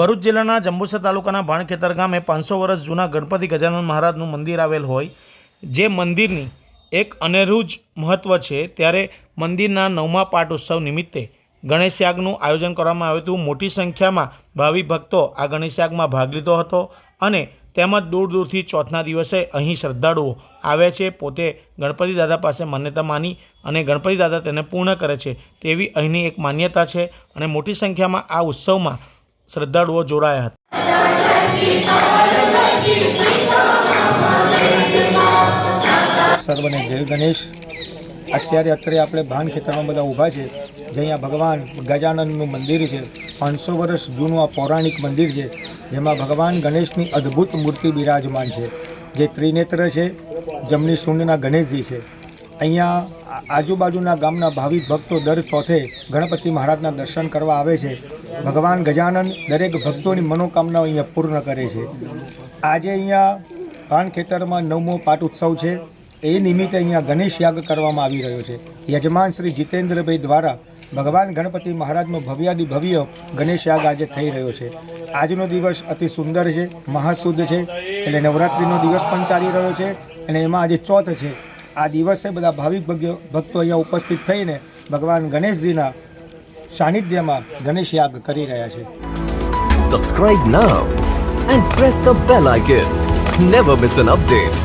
ભરૂચ જિલ્લાના જંબુસર તાલુકાના ભાણખેતર ગામે પાંચસો વર્ષ જૂના ગણપતિ ગજાનન મહારાજનું મંદિર આવેલ હોય, જે મંદિરની એક અનેરું જ મહત્ત્વ છે, ત્યારે મંદિરના નવમા પાઠ ઉત્સવ નિમિત્તે ગણેશ યાગનું આયોજન કરવામાં આવ્યું હતું. મોટી સંખ્યામાં ભાવિ ભક્તો આ ગણેશ યાગમાં ભાગ લીધો હતો અને તેમજ દૂર દૂરથી ચોથના દિવસે અહીં શ્રદ્ધાળુઓ આવે છે. પોતે ગણપતિ દાદા પાસે માન્યતા માની અને ગણપતિ દાદા તેને પૂર્ણ કરે છે તેવી અહીંની એક માન્યતા છે અને મોટી સંખ્યામાં આ ઉત્સવમાં શ્રદ્ધાળુઓ જોડાયા હતા. સર્વને જય ગણેશ. અત્યારે અત્યારે આપણે ભાન ખેતરમાં બધા ઊભા છે. જે અહીંયા ભગવાન ગજાનંદનું મંદિર છે. પાંચસો વર્ષ જૂનું આ પૌરાણિક મંદિર છે. જેમાં ભગવાન ગણેશની અદ્ભુત મૂર્તિ બિરાજમાન છે. જે ત્રિનેત્ર છે. જમણી શૂન્યના ગણેશજી છે. અહીંયા આજુબાજુના ગામના ભાવિક ભક્તો દર ચોથે ગણપતિ મહારાજના દર્શન કરવા આવે છે. ભગવાન ગજાનંદ દરેક ભક્તોની મનોકામનાઓ અહીંયા પૂર્ણ કરે છે. આજે અહીંયા પાન ખેતરમાં નવમો પાટ ઉત્સવ છે. એ નિમિત્તે અહીંયા ગણેશ યાગ કરવામાં આવી રહ્યો છે. યજમાન શ્રી જીતેન્દ્રભાઈ દ્વારા ભગવાન ગણપતિ મહારાજનો ભવ્યાદિ ભવ્ય ગણેશ યાગ આજે થઈ રહ્યો છે. આજનો દિવસ અતિ સુંદર છે, મહાશુદ્ધ છે, એટલે નવરાત્રિનો દિવસ પણ ચાલી રહ્યો છે અને એમાં આજે ચોથ છે. આ દિવસે બધા ભાવિક ભક્તો અહીંયા ઉપસ્થિત થઈને ભગવાન ગણેશજીના સાનિધ્યમાં ગણેશ યાગ કરી રહ્યા છે subscribe now and press the bell icon never miss an update.